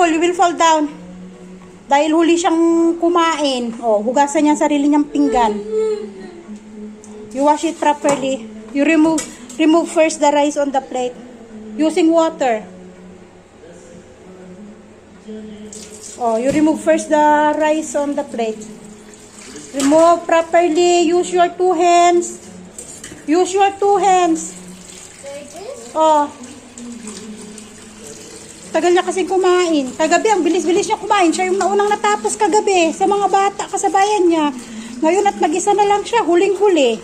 careful, you will fall down. Dahil huli siyang kumain. Oh, hugasan niya sarili niyang pinggan. You wash it properly. You remove remove first the rice on the plate using water. Oh, you remove first the rice on the plate. Remove properly. Use your two hands. Use your two hands. Oh. Tagal niya kasi kumain. Kagabi, ang bilis-bilis niya kumain. Siya yung naunang natapos kagabi sa mga bata, kasabayan niya. Ngayon at mag-isa na lang siya, huling-huli.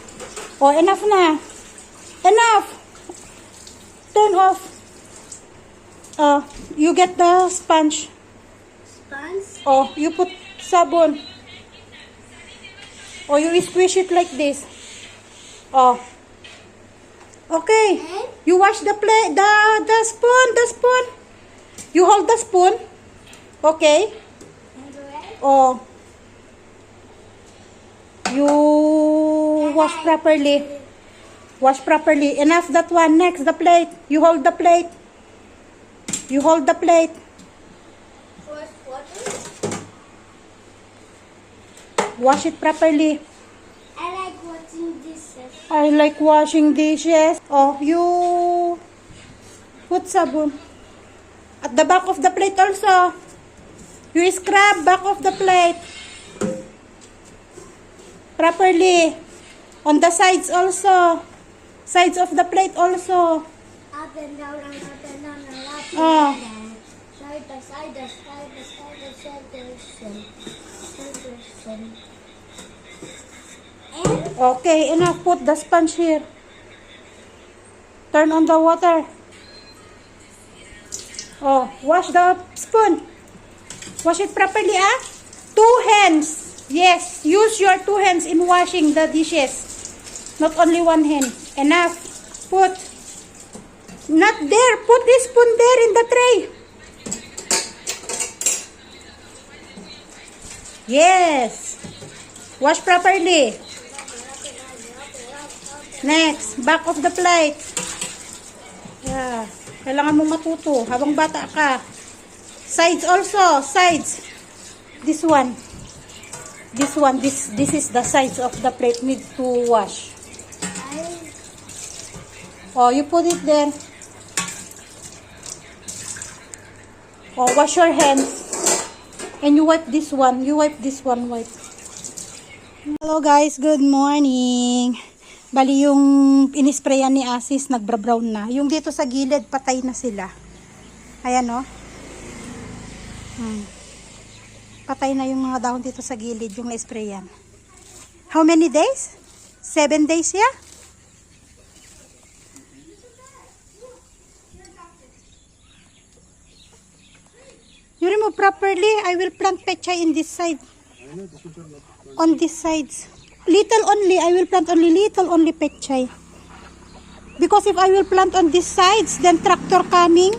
Oh, enough na. Enough. Turn off. Oh, you get the sponge. Sponge? Oh, you put sabon. Oh, you squish it like this. Oh. Okay. You wash the plate, the the spoon, the spoon. You hold the spoon. Okay. Red? Oh. You wash properly. Wash properly. Enough that one. Next, the plate. You hold the plate. You hold the plate. First water? Wash it properly. I like watching this. uh, I like washing dishes. Oh, you put sabon. At the back of the plate also. You scrub back of the plate. Properly. On the sides also. Sides of the plate also. Up and down up and down up and Oh. down. Side by side, by side by side by side by side. Okay, enough. Put the sponge here. Turn on the water. Oh, wash the spoon. Wash it properly, ah. Two hands. Yes, use your two hands in washing the dishes. Not only one hand. Enough. Put. Not there. Put this spoon there in the tray. Yes. Wash properly. Next, back of the plate. Yeah. Kailangan mo matuto habang bata ka. Sides also, sides. This one. This one, this this is the sides of the plate need to wash. Oh, you put it there. Oh, wash your hands. And you wipe this one. You wipe this one, wipe. Hello guys, good morning. Bali yung inisprayan ni Asis, nagbra-brown na. Yung dito sa gilid, patay na sila. Ayan oh. Hmm. Patay na yung mga dahon dito sa gilid, yung na-sprayan. How many days? Seven days, yeah? You remove properly. I will plant pechay in this side. On this sides. Little only. I will plant only little only pechay. Because if I will plant on these sides, then tractor coming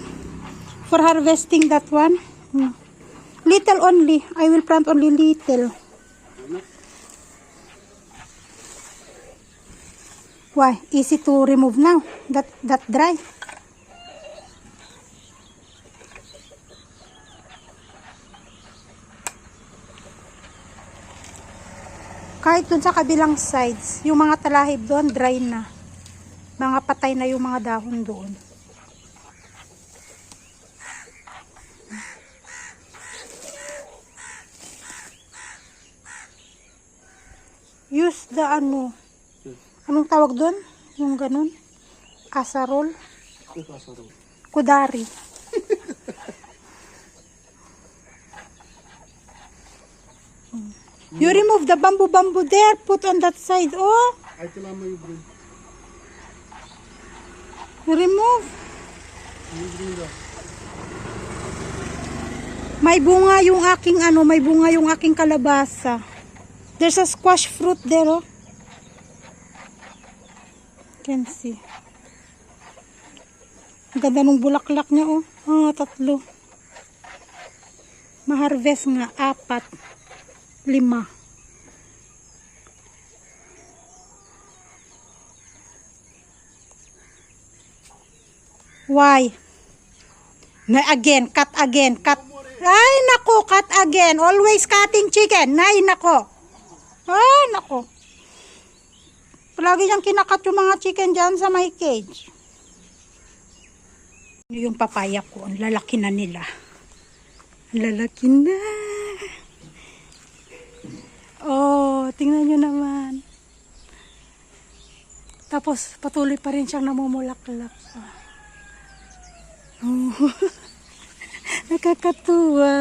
for harvesting that one. Hmm. Little only. I will plant only little. Why? Easy to remove now. That that dry. Kahit dun sa kabilang sides, yung mga talahib doon, dry na. Mga patay na yung mga dahon doon. Use the ano, anong tawag doon? Yung ganun? Asarol? Kudari. You remove the bamboo bamboo there, put on that side. Oh, Ay, kailangan mo yung green. remove. Yung green daw. May bunga yung aking ano, may bunga yung aking kalabasa. There's a squash fruit there, oh. Can see. Ang ganda nung bulaklak niya, oh. Ah, tatlo. Maharvest nga, apat. Lima. Why? Na again, cut again, cut. Ay, nako, cut again. Always cutting chicken. Ay, nako. Ay, nako. Palagi niyang kinakat yung mga chicken dyan sa my cage. Yung papaya ko, ang lalaki na nila. Ang lalaki na. Oh, tingnan nyo naman. Tapos, patuloy pa rin siyang namumulaklak. Oh. Nakakatuwa.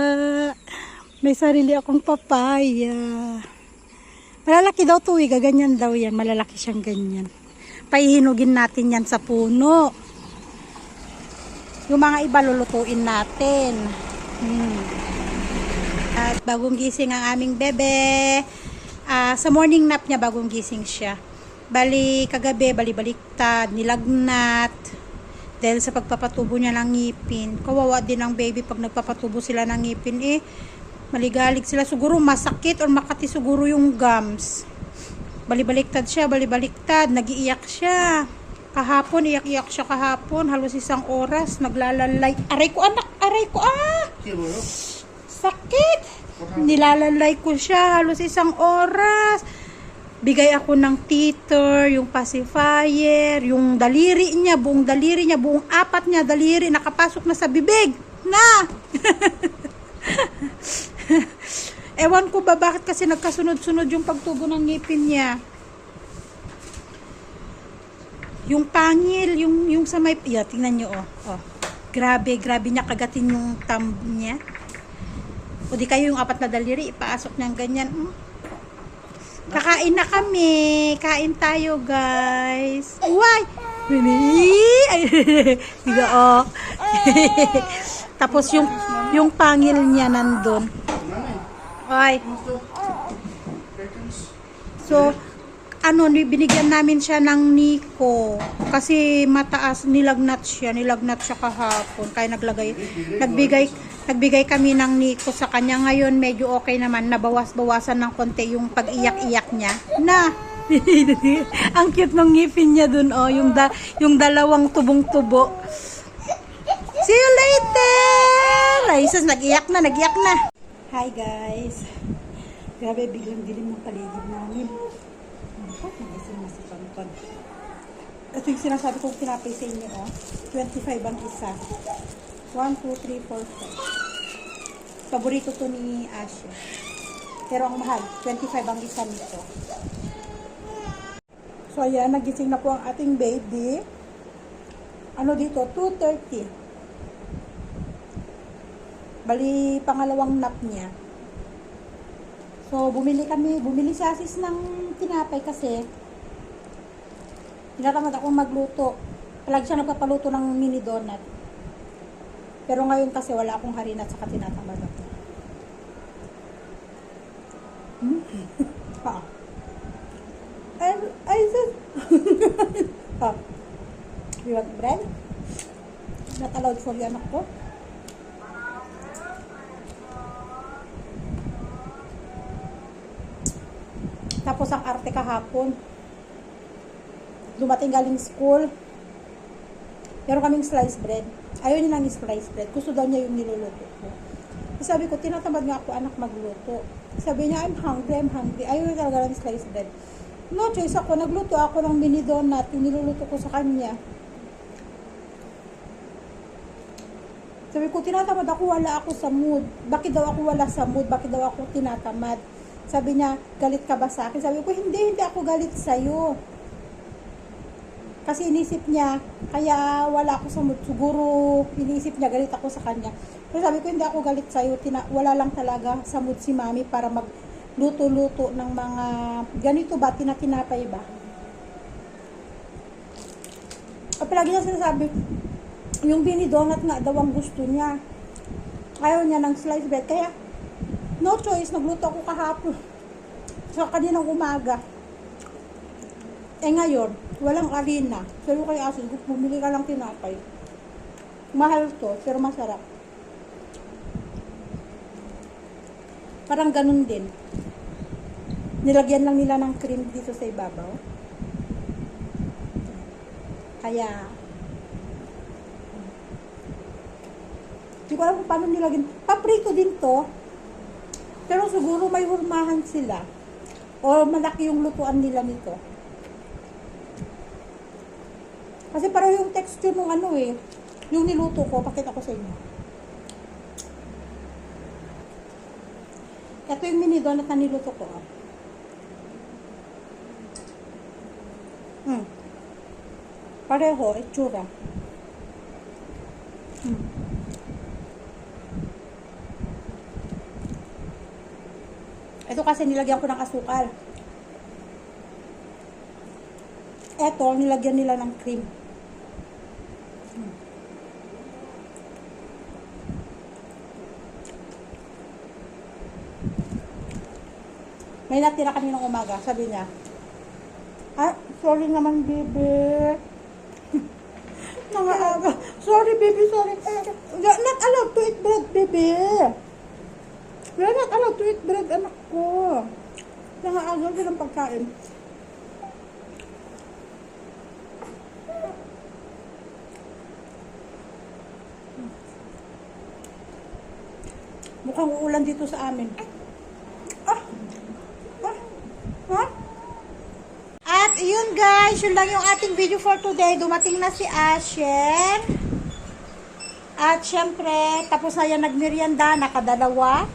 May sarili akong papaya. Malalaki daw to eh. Gaganyan daw yan. Malalaki siyang ganyan. Paihinugin natin yan sa puno. Yung mga iba lulutuin natin. Hmm. At bagong gising ang aming bebe. Ah, sa morning nap niya bagong gising siya. Bali kagabi, bali baliktad, nilagnat. Dahil sa pagpapatubo niya ng ngipin. Kawawa din ang baby pag nagpapatubo sila ng ngipin eh. Maligalig sila. Siguro masakit or makati siguro yung gums. Balibaliktad siya, balibaliktad. Nagiiyak siya. Kahapon, iyak-iyak siya kahapon. Halos isang oras. Naglalalay. Aray ko anak, aray ko ah! Sakit! Nilalalay ko siya halos isang oras. Bigay ako ng teeter, yung pacifier, yung daliri niya, buong daliri niya, buong apat niya daliri, nakapasok na sa bibig. Na! Ewan ko ba bakit kasi nagkasunod-sunod yung pagtubo ng ngipin niya. Yung pangil, yung, yung sa may... Yeah, tingnan nyo, oh. oh. Grabe, grabe niya kagatin yung thumb niya. O di kayo yung apat na daliri, ipaasok niyang ganyan. Hmm. Kakain na kami. Kain tayo, guys. Uy! Really? Ay, Higa, oh. Tapos yung, yung pangil niya nandun. Ay. So, ano, ni- binigyan namin siya ng Nico. Kasi mataas, nilagnat siya. Nilagnat siya kahapon. Kaya naglagay, nagbigay, nagbigay kami ng Nico sa kanya. Ngayon, medyo okay naman. Nabawas-bawasan ng konti yung pag-iyak-iyak niya. Na! Ang cute ng ngipin niya dun, oh. Yung, da, yung dalawang tubong-tubo. See you later! Ay, sus, nag-iyak na, nag-iyak na. Hi, guys. Grabe, biglang dilim ng paligid namin. Bakit nagising na si Tonton? Ito yung sinasabi kong tinapay sa inyo, oh. 25 ang isa. 1, 2, 3, 4, 5. Paborito to ni Asya. Pero ang mahal, 25 ang isa nito. So, ayan, nagising na po ang ating baby. Ano dito? 2.30. Bali, pangalawang nap niya. So, bumili kami, bumili si Asis ng tinapay kasi tinatamad akong magluto. Palagi siya nagpapaluto ng mini donut. Pero ngayon kasi wala akong harina at saka tinatamad ako. Hmm? Pa. Ay, ay, sis. pa. You want bread? Not allowed for you, anak ko. Tapos ang arte kahapon. Dumating galing school. Meron kaming sliced bread. Ayaw niya ng sliced bread. Gusto daw niya yung niluluto ko. Sabi ko, tinatamad nga ako anak magluto. Sabi niya, I'm hungry, I'm hungry. Ayaw niya talaga ng sliced bread. No choice ako. Nagluto ako ng mini donut. Yung niluluto ko sa kanya. Sabi ko, tinatamad ako, wala ako sa mood. Bakit daw ako wala sa mood? Bakit daw ako tinatamad? Sabi niya, galit ka ba sa akin? Sabi ko, hindi, hindi ako galit sa'yo. Kasi inisip niya, kaya wala ako mood. Siguro, inisip niya, galit ako sa kanya. Pero sabi ko, hindi ako galit sa'yo. Tina, wala lang talaga sa mood si mami para magluto-luto ng mga, ganito ba, tinatinapay ba? O palagi niya sinasabi, yung bini donut nga daw ang gusto niya. Ayaw niya ng sliced bread. Kaya, no choice, nagluto ako kahapon. Sa kaninang umaga. Eh ngayon, walang. Sabi ko kay Asin, bumili ka lang tinapay. Mahal to, pero masarap. Parang ganun din. Nilagyan lang nila ng cream dito sa ibabaw. Kaya, Hindi ko alam kung paano nilagyan. Paprito din to. Pero siguro may hurmahan sila. O malaki yung lutuan nila nito. Kasi parang yung texture ng ano eh. Yung niluto ko, pakita ko sa inyo. Ito yung mini donut na niluto ko. ah. Hmm. Pareho, itsura. Hmm. Ito kasi nilagyan ko ng asukal. Ito, nilagyan nila ng cream. May natira kaninang umaga, sabi niya. Ah, sorry naman, baby. Mga aga. Sorry, baby, sorry. You're not allowed to eat bread, baby. You're not allowed to eat bread, anak ko. Mga aga din ang pagkain. Mukhang uulan dito sa amin. Ah! Ah! Ah! At yun guys, yun lang yung ating video for today. Dumating na si Ashen. At syempre, tapos na yan nagmerienda, nakadalawa.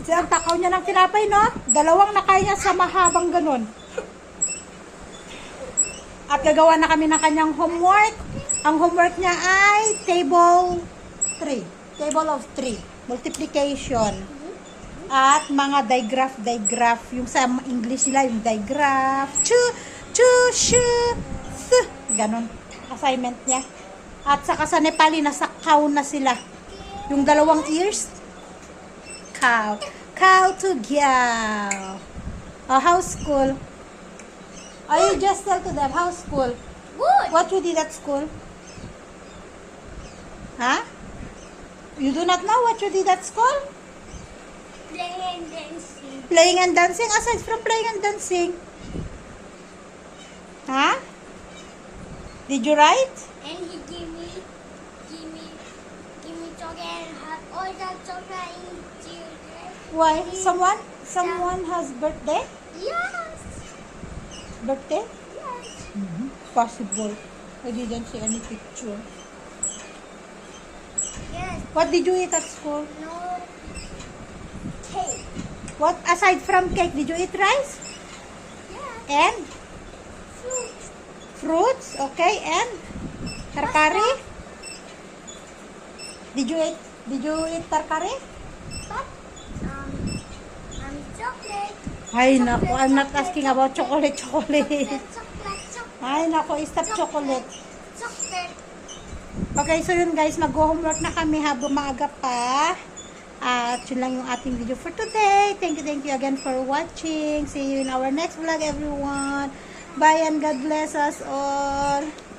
Kasi ang takaw niya ng tinapay, no? Dalawang nakain niya sa mahabang ganun. At gagawa na kami ng kanyang homework. Ang homework niya ay table 3. Table of 3. Multiplication. At mga digraph, digraph. Yung sa English nila, yung digraph. Chu, chu, shu, su. Ganon. Assignment niya. At saka sa Nepali, nasa cow na sila. Yung dalawang ears. Cow. Cow to gyaw. Oh, how's school? Oh, you just tell to them, how's school? Good. What you did at school? Huh? You do not know what you did at school? Playing and dancing. Playing and dancing? Aside from playing and dancing? Huh? Did you write? And he give me, give me, give me chocolate and have all that chocolate in children. Why? Someone? Someone has birthday? Yes. Birthday? Yes. Possible. I didn't see any picture. Yes. What did you eat at school? No. Cake. What aside from cake, did you eat rice? Yes. And Fruit. fruits? Okay, and tarkari? Did you eat did you eat tarkari? But um, um, chocolate. Ay nako, I'm not asking about chocolate chocolate. Chocolate, chocolate, chocolate. Ay nako, stop chocolate. Chocolate. Okay, so yun guys, mag-homework na kami habang maaga pa. At yun lang yung ating video for today. Thank you, thank you again for watching. See you in our next vlog, everyone. Bye and God bless us all.